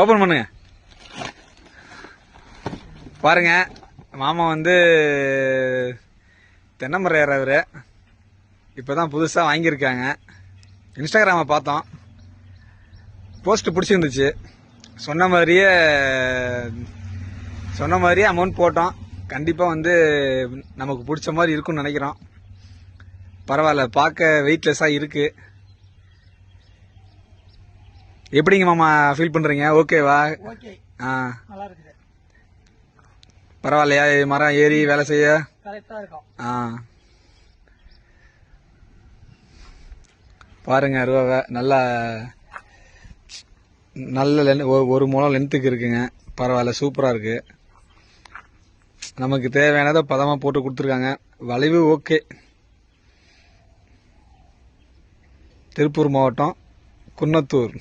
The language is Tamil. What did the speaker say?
ஓப்பன் பண்ணுங்க. பாருங்க மாமா வந்து தென்னமரம் அவர் இப்போ தான் புதுசாக வாங்கியிருக்காங்க இன்ஸ்டாகிராமை பார்த்தோம். போஸ்ட் பிடிச்சிருந்துச்சு. சொன்ன மாதிரியே சொன்ன மாதிரியே அமௌண்ட் போட்டோம். கண்டிப்பாக வந்து நமக்கு பிடிச்ச மாதிரி இருக்கும்னு நினைக்கிறோம். பரவாயில்ல பார்க்க வெயிட்லெஸ்ஸாக இருக்குது எப்படிங்க மாமா ஃபீல் பண்ணுறீங்க ஓகேவா ஓகே ஆ. இருக்குது பரவாயில்லையா? மரம் ஏறி வேலை செய்ய? ஆ. பாருங்க அருவாவை. நல்லா நல்ல லென் ஒரு- முழம் லென்த்துக்கு இருக்குங்க. பரவாயில்ல சூப்பராக இருக்கு. நமக்கு தேவையானதை பதமாக போட்டு கொடுத்துருக்காங்க. வளைவு ஓகே திருப்பூர் மாவட்டம் குன்னத்தூர்.